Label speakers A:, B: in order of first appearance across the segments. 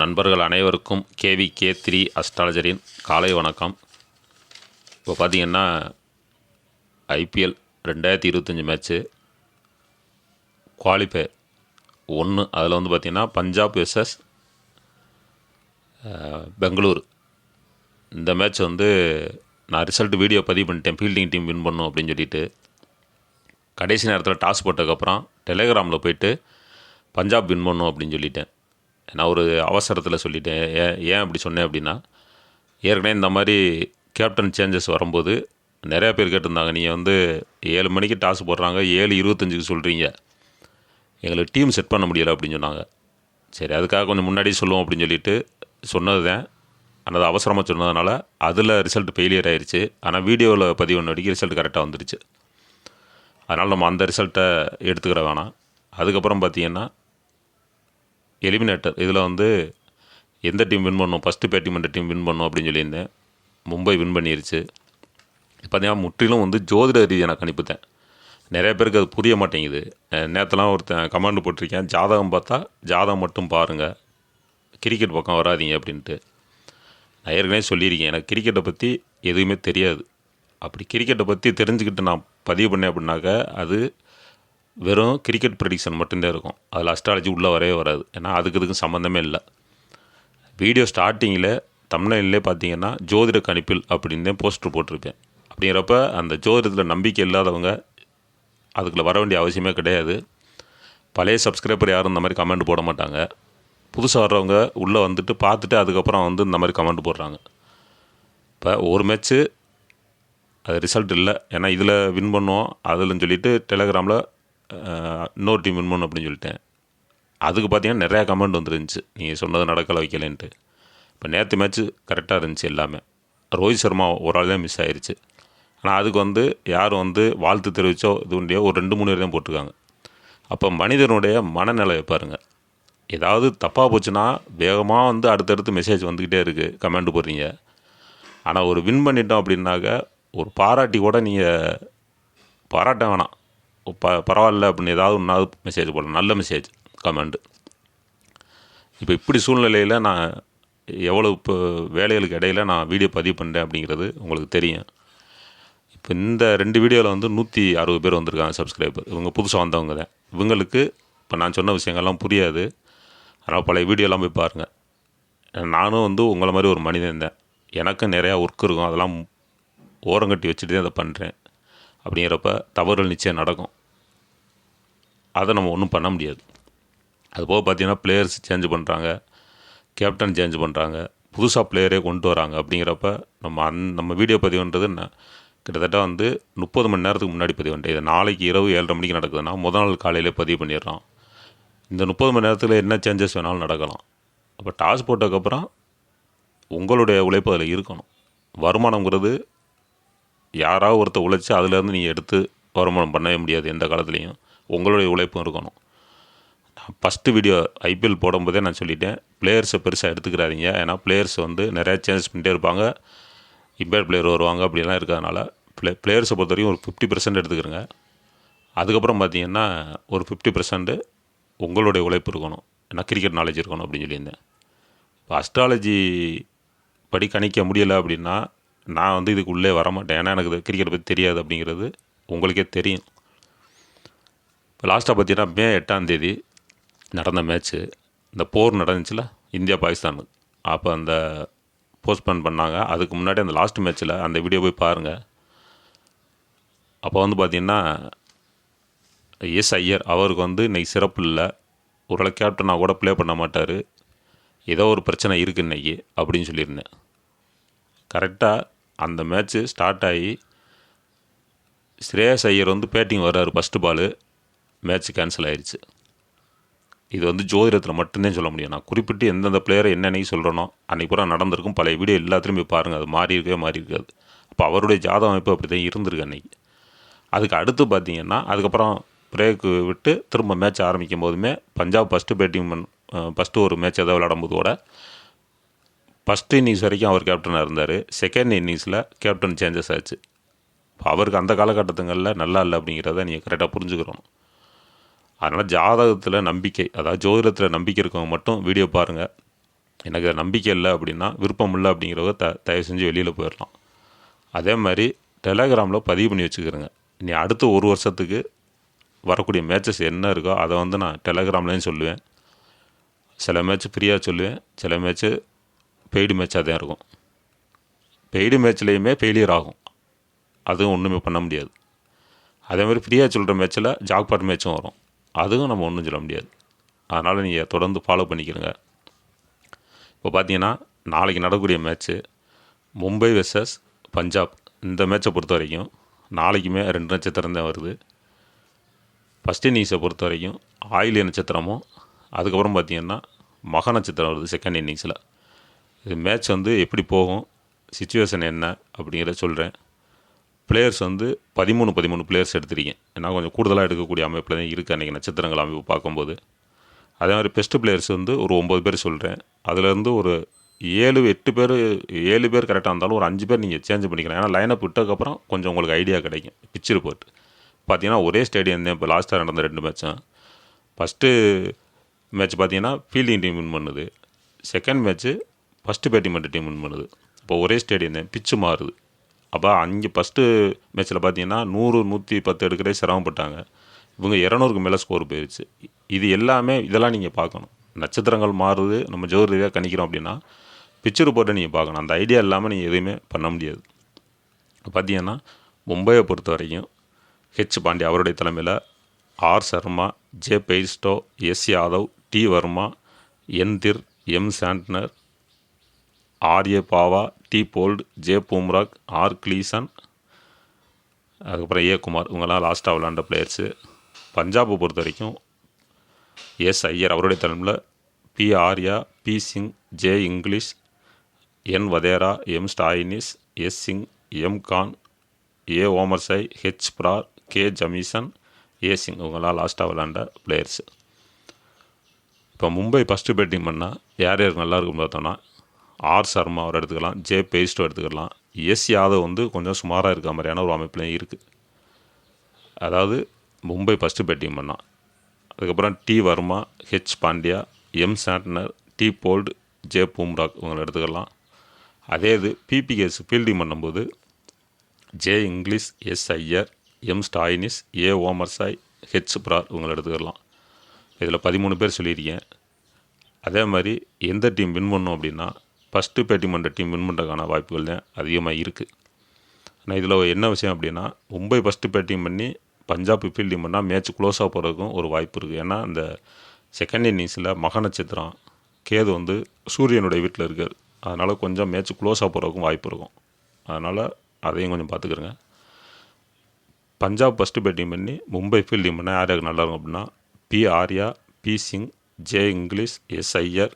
A: நண்பர்கள் அனைவருக்கும் KV K three அஸ்ட்ராலஜரின் காலை வணக்கம். இப்போ பார்த்தீங்கன்னா ஐபிஎல் ரெண்டாயிரத்தி இருபத்தஞ்சி மேட்ச்சு குவாலிஃபயர் ஒன்று அதில் வந்து பார்த்திங்கன்னா பஞ்சாப் வெர்சஸ் பெங்களூர். இந்த மேட்ச் வந்து நான் ரிசல்ட் வீடியோ பதிவு பண்ணிட்டேன். ஃபீல்டிங் டீம் வின் பண்ணும் அப்படின்னு சொல்லிட்டு. கடைசி நேரத்தில் டாஸ் போட்டதுக்கப்புறம் டெலிகிராமில் போயிட்டு பஞ்சாப் வின் பண்ணும் அப்படின்னு சொல்லிட்டேன். நான் ஒரு அவசரத்தில் சொல்லிட்டேன். ஏன் ஏன் அப்படி சொன்னேன் அப்படின்னா ஏற்கனவே இந்த மாதிரி கேப்டன் சேஞ்சஸ் வரும்போது நிறையா பேர் கேட்டிருந்தாங்க நீங்கள் வந்து ஏழு மணிக்கு டாஸ் போடுறாங்க ஏழு இருபத்தஞ்சுக்கு சொல்கிறீங்க எங்களுக்கு டீம் செட் பண்ண முடியலை அப்படின்னு சொன்னாங்க. சரி அதுக்காக கொஞ்சம் முன்னாடியே சொல்லுவோம் அப்படின்னு சொல்லிட்டு சொன்னது தான் ஆனால் அது அவசரமாக சொன்னதுனால அதில் ரிசல்ட் ஃபெயிலியர் ஆயிடுச்சு ஆனால் வீடியோவில் பதிவு ஒன்று வரைக்கும் ரிசல்ட் கரெக்டாக வந்துடுச்சு அதனால் நம்ம அந்த ரிசல்ட்டை எடுத்துக்கிற வேணாம். அதுக்கப்புறம் பார்த்தீங்கன்னா எலிமினேட்டர் இதில் வந்து எந்த டீம் வின் பண்ணும்? ஃபஸ்ட்டு பேட்டிங் பண்ணுற டீம் வின் பண்ணும் அப்படின்னு சொல்லியிருந்தேன். மும்பை வின் பண்ணிருச்சு. பார்த்தீங்கன்னா முற்றிலும் வந்து ஜோதிட ரீதியை நான் கணிப்புத்தேன். நிறைய பேருக்கு அது புரிய மாட்டேங்குது. நேற்றுலாம் ஒருத்தன் கமாண்டு போட்டிருக்கேன். ஜாதகம் பார்த்தா ஜாதகம் மட்டும் பாருங்கள் கிரிக்கெட் பக்கம் வராதீங்க அப்படின்ட்டு. நான் ஏற்கனவே சொல்லியிருக்கேன். எனக்கு கிரிக்கெட்டை பற்றி எதுவுமே தெரியாது. அப்படி கிரிக்கெட்டை பற்றி தெரிஞ்சுக்கிட்டு நான் பதிவு பண்ணேன் அப்படின்னாக்கா அது வெறும் கிரிக்கெட் ப்ரெடிக்ஷன் மட்டும்தான் இருக்கும். அதில் அஸ்ட்ராலஜி உள்ளே வரவே வராது. ஏன்னா அதுக்கு இதுக்கும் சம்மந்தமே இல்லை. வீடியோ ஸ்டார்டிங்கில் தமிழ்நிலே பார்த்தீங்கன்னா ஜோதிட கணிப்பில் அப்படின்னு தான் போஸ்டர் போட்டிருப்பேன் அப்படிங்கிறப்ப அந்த ஜோதிடத்தில் நம்பிக்கை இல்லாதவங்க அதுக்குள்ள வர வேண்டிய அவசியமே கிடையாது. பழைய சப்ஸ்கிரைபர் யாரும் இந்த மாதிரி கமெண்ட் போட மாட்டாங்க. புதுசாக வர்றவங்க உள்ளே வந்துட்டு பார்த்துட்டு அதுக்கப்புறம் வந்து இந்த மாதிரி கமெண்ட் போடுறாங்க. இப்போ ஒரு மேட்ச்சு அது ரிசல்ட் இல்லை. ஏன்னா இதில் வின் பண்ணுவோம். அதில்னு சொல்லிவிட்டு டெலகிராமில் இன்னொரு டீம் வின் பண்ணும் அப்படின்னு சொல்லிட்டேன். அதுக்கு பார்த்தீங்கன்னா நிறையா கமெண்ட் வந்துருந்துச்சு. நீங்கள் சொன்னது நடக்கலை வைக்கலைன்ட்டு. இப்போ நேற்று மேட்ச்சு கரெக்டாக இருந்துச்சு எல்லாமே. ரோஹித் சர்மா ஒரு ஆள் தான் மிஸ் ஆயிடுச்சு ஆனால் அதுக்கு வந்து யார் வந்து வாழ்த்து தெரிவித்தோ இது உண்டியோ ஒரு ரெண்டு மூணு பேர் தான் போட்டிருக்காங்க. அப்போ மனிதனுடைய மனநிலையை பாருங்கள் ஏதாவது தப்பாக போச்சுன்னா வேகமாக வந்து அடுத்தடுத்து மெசேஜ் வந்துக்கிட்டே இருக்குது கமெண்ட் போடுறீங்க. ஆனால் ஒரு வின் பண்ணிட்டோம் அப்படின்னாக்க ஒரு பாராட்டி கூட நீங்கள் பாராட்ட வேணாம். ப பரவாயில்ல அப்படின்னு ஏதாவது ஒன்றாவது மெசேஜ் போடலாம். நல்ல மெசேஜ் கமெண்டு இப்போ இப்படி சூழ்நிலையில் நான் எவ்வளோ இப்போ வேலைகளுக்கு இடையில நான் வீடியோ பதிவு பண்ணுறேன் அப்படிங்கிறது உங்களுக்கு தெரியும். இப்போ இந்த ரெண்டு வீடியோவில் வந்து நூற்றி அறுபது பேர் வந்திருக்காங்க சப்ஸ்கிரைபர் இவங்க புதுசாக வந்தவங்க தான். இவங்களுக்கு இப்போ நான் சொன்ன விஷயங்கள்லாம் புரியாது. அதனால் பழைய வீடியோலாம் போய் பாருங்கள் நானும் வந்து உங்களை மாதிரி ஒரு மனிதன் தான். எனக்கும் நிறையா ஒர்க் இருக்கும். அதெல்லாம் ஓரங்கட்டி வச்சுட்டு தான் அதை பண்ணுறேன் அப்படிங்கிறப்ப தவறுகள் நிச்சயம் நடக்கும். அதை நம்ம ஒன்றும் பண்ண முடியாது. அதுபோக பார்த்தீங்கன்னா பிளேயர்ஸ் சேஞ்ச் பண்ணுறாங்க கேப்டன் சேஞ்ச் பண்ணுறாங்க புதுசாக பிளேயரே கொண்டு வராங்க அப்படிங்கிறப்ப நம்ம அந் நம்ம வீடியோ பதிவுன்றது என்ன? கிட்டத்தட்ட வந்து முப்பது மணி நேரத்துக்கு முன்னாடி பதிவு இதை இது நாளைக்கு இரவு ஏழரை மணிக்கு நடக்குதுன்னா முதல் நாள் காலையிலே பதிவு பண்ணிடுறோம். இந்த முப்பது மணி நேரத்தில் என்ன சேஞ்சஸ் வேணாலும் நடக்கலாம். அப்போ டாஸ் போட்டதுக்கப்புறம் உங்களுடைய உழைப்பு அதில் இருக்கணும். வருமானங்கிறது யாராவது ஒருத்தர் உழைச்சி அதுலேருந்து நீங்கள் எடுத்து வருமானம் பண்ணவே முடியாது எந்த காலத்துலேயும். உங்களுடைய உழைப்பும் இருக்கணும். நான் ஃபஸ்ட்டு வீடியோ ஐபிஎல் போடும்போதே நான் சொல்லிட்டேன் பிளேயர்ஸை பெருசாக எடுத்துக்கிறாதீங்க. ஏன்னா பிளேயர்ஸ் வந்து நிறையா சேஞ்ச் பண்ணிட்டே இருப்பாங்க. இம்பேட் பிளேயர் வருவாங்க அப்படிலாம் இருக்கிறதுனால பிளே பிளேயர்ஸை பொறுத்த வரைக்கும் ஒரு ஃபிஃப்டி பர்சன்ட் எடுத்துக்கிறங்க. அதுக்கப்புறம் பார்த்தீங்கன்னா ஒரு ஃபிஃப்டி பர்சன்ட்டு உங்களுடைய உழைப்பு இருக்கணும். ஏன்னா கிரிக்கெட் நாலேஜ் இருக்கணும் அப்படின்னு சொல்லியிருந்தேன். இப்போ அஸ்ட்ராலஜி படி கணிக்க முடியலை அப்படின்னா நான் வந்து இதுக்கு உள்ளே வரமாட்டேன். ஏன்னா எனக்கு கிரிக்கெட் பற்றி தெரியாது அப்படிங்கிறது உங்களுக்கே தெரியும். இப்போ லாஸ்ட்டாக பார்த்தீங்கன்னா மே எட்டாம் தேதி நடந்த மேட்ச்சு இந்த போர் நடந்துச்சுல இந்தியா பாகிஸ்தான். அப்போ அந்த போஸ்ட்போன் பண்ணாங்க. அதுக்கு முன்னாடி அந்த லாஸ்ட் மேட்ச்சில் அந்த வீடியோ போய் பாருங்கள் அப்போ வந்து பார்த்திங்கன்னா எஸ் ஐயர் அவருக்கு வந்து இன்றைக்கி சிறப்பு இல்லை. ஒரு கேப்டனாக கூட ப்ளே பண்ண மாட்டார். ஏதோ ஒரு பிரச்சனை இருக்குது இன்றைக்கி அப்படின்னு சொல்லியிருந்தேன். கரெக்டாக அந்த மேட்ச்சு ஸ்டார்ட் ஆகி ஸ்ரேயஸ் ஐயர் வந்து பேட்டிங் வர்றாரு ஃபஸ்ட்டு பாலு மேட்ச் கேன்சல் ஆயிடுச்சு இது வந்து ஜோதிடத்தில் மட்டும்தான் சொல்ல முடியும். நான் குறிப்பிட்டு எந்தெந்த பிளேயரை என்னென்னைக்கு சொல்கிறனோ அன்றைக்கி பூரா நடந்திருக்கும். பழைய வீடியோ எல்லாத்துலேயும் போய் பாருங்கள் அது மாறி இருக்கவே மாறி இருக்காது. அப்போ அவருடைய ஜாதக அமைப்பு அப்படி தான் இருந்திருக்கு அன்றைக்கி அதுக்கு அடுத்து பார்த்தீங்கன்னா அதுக்கப்புறம் பிரேக்கு விட்டு திரும்ப மேட்ச் ஆரம்பிக்கும் போதுமே பஞ்சாப் ஃபஸ்ட்டு பேட்டிங் பண் ஃபஸ்ட்டு ஒரு மேட்ச் எதாவது விளையாடும் போது ஃபஸ்ட் ஃபஸ்ட்டு இன்னிங்ஸ் வரைக்கும் அவர் கேப்டனாக இருந்தார். செகண்ட் இன்னிங்ஸில் கேப்டன் சேஞ்சஸ் ஆச்சு. அவருக்கு அந்த காலகட்டத்துங்களில் நல்லா இல்லை அப்படிங்கிறத நீங்கள் கரெக்டாக புரிஞ்சுக்கிறணும் அதனால் ஜாதகத்தில் நம்பிக்கை அதாவது ஜோதிடத்தில் நம்பிக்கை இருக்கவங்க மட்டும் வீடியோ பாருங்கள் எனக்கு நம்பிக்கை இல்லை அப்படின்னா விருப்பம் இல்லை அப்படிங்கிறவங்க த தயவு செஞ்சு வெளியில் போயிடலாம் அதே மாதிரி டெலகிராமில் பதிவு பண்ணி வச்சுக்கிறேங்க. நீ அடுத்த ஒரு வருஷத்துக்கு வரக்கூடிய மேட்சஸ் என்ன இருக்கோ அதை வந்து நான் டெலகிராம்லேயும் சொல்லுவேன். சில மேட்ச் ஃப்ரீயாக சொல்லுவேன். சில மேட்ச்சு பெய்டு மேட்சாக தான் இருக்கும். பெய்டு மேட்ச்லேயுமே ஃபெயிலியர் ஆகும். அதுவும் ஒன்றுமே பண்ண முடியாது. அதே மாதிரி ஃப்ரீயாக சொல்கிற மேட்ச்சில் ஜாக்பாட் மேட்சும் வரும். அதுவும் நம்ம ஒன்றும் சொல்ல முடியாது. அதனால் நீங்கள் தொடர்ந்து ஃபாலோ பண்ணிக்கிறங்க இப்போ பார்த்தீங்கன்னா நாளைக்கு நடக்கக்கூடிய மேட்ச்சு மும்பை வெர்சஸ் பஞ்சாப். இந்த மேட்சை பொறுத்த வரைக்கும் நாளைக்குமே ரெண்டு நட்சத்திரம் தான் வருது. ஃபஸ்ட் இன்னிங்ஸை பொறுத்த வரைக்கும் ஆயிலிய நட்சத்திரமும் அதுக்கப்புறம் பார்த்தீங்கன்னா மக நட்சத்திரம் வருது செகண்ட் இன்னிங்ஸில் மேட்ச் வந்து எப்படி போகும்? சுச்சுவேஷன் என்ன? அப்படிங்கிறத சொல்கிறேன் பிளேயர்ஸ் வந்து பதிமூணு பதிமூணு பிளேயர்ஸ் எடுத்திருக்கேன் ஏன்னா கொஞ்சம் கூடுதலாக எடுக்கக்கூடிய அமைப்பில் தான் இருக்குது அன்றைக்கி நட்சத்திரங்கள் அமைப்பு பார்க்கும்போது. அதே மாதிரி பெஸ்ட்டு பிளேயர்ஸ் வந்து ஒரு ஒம்பது பேர் சொல்கிறேன் அதுலேருந்து ஒரு ஏழு எட்டு பேர் ஏழு பேர் கரெக்டாக இருந்தாலும் ஒரு அஞ்சு பேர் நீங்கள் சேஞ்ச் பண்ணிக்கலாம். ஏன்னா லைனப் விட்டதுக்கப்புறம் கொஞ்சம் உங்களுக்கு ஐடியா கிடைக்கும். பிச்சர் ரிப்போர்ட் பார்த்தீங்கன்னா ஒரே ஸ்டேடியம் தான். இப்போ லாஸ்ட்டாக நடந்த ரெண்டு மேட்சும் ஃபஸ்ட்டு மேட்ச் பார்த்தீங்கன்னா ஃபீல்டிங் டீம் வின் பண்ணுது. செகண்ட் மேட்ச்சு ஃபஸ்ட்டு பேட்டிங் பண்ணுற டீம் வின் பண்ணுது. இப்போ ஒரே ஸ்டேடியம் தான். பிச்சு மாறுது. அப்போ அங்கே ஃபஸ்ட்டு மேட்ச்சில் பார்த்தீங்கன்னா நூறு நூற்றி பத்து எடுக்கிறே சிரமப்பட்டாங்க. இவங்க இரநூறுக்கு மேலே ஸ்கோர் போயிடுச்சு இது எல்லாமே இதெல்லாம் நீங்கள் பார்க்கணும். நட்சத்திரங்கள் மாறுது. நம்ம ஜோர் ரீதியாக கணிக்கிறோம் அப்படின்னா பிக்சர் போட்டு நீங்கள் பார்க்கணும். அந்த ஐடியா இல்லாமல் நீங்கள் எதுவுமே பண்ண முடியாது. பார்த்தீங்கன்னா மும்பையை பொறுத்த வரைக்கும் ஹெச் பாண்டியா அவருடைய தலைமையில் R Sharma J Bairstow S Yadav T Varma N Dhir M Santner R A Bawa T Boult J Bumrah R Gleeson அதுக்கப்புறம் ஏ குமார் இவங்கெல்லாம் லாஸ்ட்டாக விளாண்ட பிளேயர்ஸு பஞ்சாபை பொறுத்த வரைக்கும் எஸ் ஐயர் அவருடைய தலைமையில் P Arya P Singh J Inglis N Wadhera M Stoinis S Singh M Khan A Omarzai H Brar K Jamieson A Singh இவங்களாம் லாஸ்ட்டாக விளாண்ட players இப்போ மும்பை ஃபஸ்ட்டு பேட்டிங் பண்ணால் யார் யார் நல்லா இருக்கும் பார்த்தோன்னா ஆர் சர்மா அவர் எடுத்துக்கலாம் ஜே பேஸ்டோ எடுத்துக்கலாம். எஸ் யாதவ் வந்து கொஞ்சம் சுமாராக இருக்க மாதிரியான ஒரு அமைப்புலையும் இருக்குது அதாவது மும்பை ஃபஸ்ட்டு பேட்டிங் பண்ணான். அதுக்கப்புறம் T Varma H Pandya M Santner T Boult J Bumrah இவங்களை எடுத்துக்கலாம். அதே இது பிபிகேஸ் ஃபீல்டிங் பண்ணும்போது J Inglis S Iyer M Stoinis A Omarzai H Brar இவங்களை எடுத்துக்கலாம். இதில் பதிமூணு பேர் சொல்லியிருக்கேன். அதே மாதிரி எந்த டீம் வின் பண்ணும் அப்படின்னா ஃபஸ்ட்டு பேட்டிங் பண்ணுற டீம் வின் பண்ணுறதுக்கான வாய்ப்புகள் தான் அதிகமாக இருக்குது. ஆனால் இதில் என்ன விஷயம் அப்படின்னா மும்பை ஃபஸ்ட்டு பேட்டிங் பண்ணி பஞ்சாப் ஃபீல்டிங் பண்ணால் மேட்ச் க்ளோஸாக போகிறதுக்கும் ஒரு வாய்ப்பு இருக்குது. ஏன்னா இந்த செகண்ட் இன்னிங்ஸில் மக நட்சத்திரம் கேது வந்து சூரியனுடைய வீட்டில் இருக்கார். அதனால் கொஞ்சம் மேட்ச் க்ளோஸாக போகிறதுக்கும் வாய்ப்பு இருக்கும். அதனால் அதையும் கொஞ்சம் பார்த்துக்கிறங்க. பஞ்சாப் ஃபஸ்ட்டு பேட்டிங் பண்ணி மும்பை ஃபீல்டிங் பண்ணால் யாருக்கு நல்லா இருக்கும் அப்படின்னா P Arya P Singh J Inglis S Iyer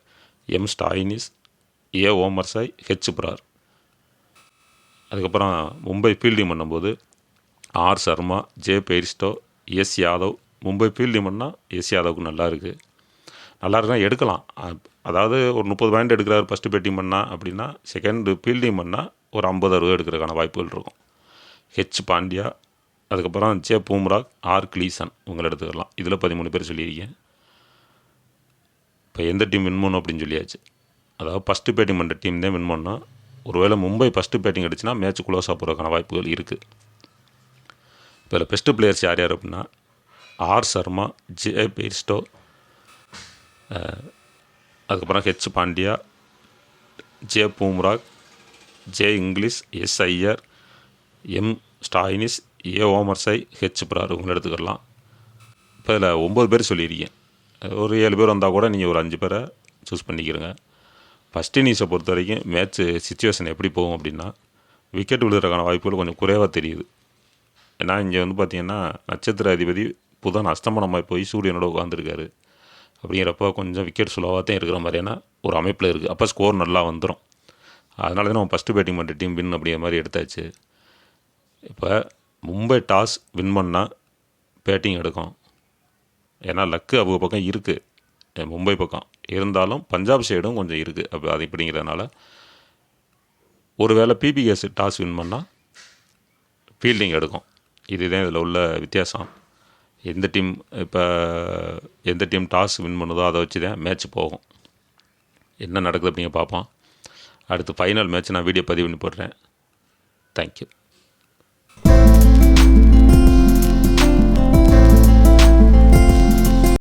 A: M Stoinis A Omarzai H Brar. அதுக்கப்புறம் மும்பை ஃபீல்டிங் பண்ணும்போது R Sharma J Bairstow S Yadav. Mumbai fielding பண்ணால் எஸ் யாதவுக்கு நல்லா இருக்குது நல்லா இருக்குன்னா எடுக்கலாம். அதாவது ஒரு முப்பது பாயிண்ட் எடுக்கிறாரு ஃபஸ்ட்டு பேட்டிங் பண்ணால் அப்படின்னா செகண்டு ஃபீல்டிங் பண்ணால் ஒரு ஐம்பது அறுபது எடுக்கிறதுக்கான வாய்ப்புகள் இருக்கும். ஹெச் பாண்டியா அதுக்கப்புறம் ஜே பூம்ராக் ஆர் கிளீசன் இவங்களை எடுத்துக்கலாம். இதில் பதிமூணு பேர் சொல்லியிருக்கேன். இப்போ எந்த டீம் வின் பண்ணும் அப்படின்னு சொல்லியாச்சு. அதாவது ஃபஸ்ட்டு பேட்டிங் பண்ணுற டீம் தான் வின் பண்ணோம். ஒருவேளை மும்பை ஃபஸ்ட்டு பேட்டிங் அடிச்சுன்னா மேட்ச் க்ளோஸாக போகிறதுக்கான வாய்ப்புகள் இருக்குது இப்போ இதில் பெஸ்ட்டு பிளேயர்ஸ் யார் யார் அப்படின்னா ஆர் சர்மா ஜே பெய்ஸ்டோ அதுக்கப்புறம் H Pandya J Bumrah J Inglis S Iyer M Stoinis A Omarzai H Brar இவங்களை எடுத்துக்கலாம். இப்போ இதில் ஒம்பது பேர் சொல்லியிருக்கேன் ஒரு ஏழு பேர் வந்தால் கூட நீங்கள் ஒரு அஞ்சு பேரை சூஸ் பண்ணிக்கிறங்க. ஃபஸ்ட் இன்னிங்ஸை பொறுத்த வரைக்கும் மேட்ச்சு சுச்சுவேஷன் எப்படி போகும் அப்படின்னா விக்கெட் விழுறதுக்கான வாய்ப்புகள் கொஞ்சம் குறைவாக தெரியுது. ஏன்னா இங்கே வந்து பார்த்தீங்கன்னா நட்சத்திர அதிபதி புதன் அஸ்தமனமாகி போய் சூரியனோட உட்காந்துருக்காரு அப்படிங்கிறப்ப கொஞ்சம் விக்கெட் சுலவாக தான் இருக்கிற மாதிரியான ஒரு அமைப்பில் இருக்குது அப்போ ஸ்கோர் நல்லா வந்துடும் அதனால தான் நம்ம ஃபஸ்ட்டு பேட்டிங் பண்ணுற டீம் வின் அப்படிங்கிற மாதிரி எடுத்தாச்சு. இப்போ மும்பை டாஸ் வின் பண்ணால் பேட்டிங் எடுக்கும். ஏன்னா லக்கு அவங்க பக்கம் இருக்குது மும்பை பக்கம். இருந்தாலும் பஞ்சாப் சைடும் கொஞ்சம் இருக்குது அப்போ அது இப்படிங்கிறதுனால ஒருவேளை பிபிஎஸ் டாஸ் வின் பண்ணால் ஃபீல்டிங் எடுக்கும். இதுதான் இதில் உள்ள வித்தியாசம். எந்த டீம் இப்போ எந்த டீம் டாஸ் வின் பண்ணுதோ அதை வச்சு தான் மேட்ச் போகும். என்ன நடக்குது அப்படிங்க பார்ப்போம். அடுத்து ஃபைனல் மேட்ச் நான் வீடியோ பதிவு பண்ணி போடுறேன். தேங்க்யூ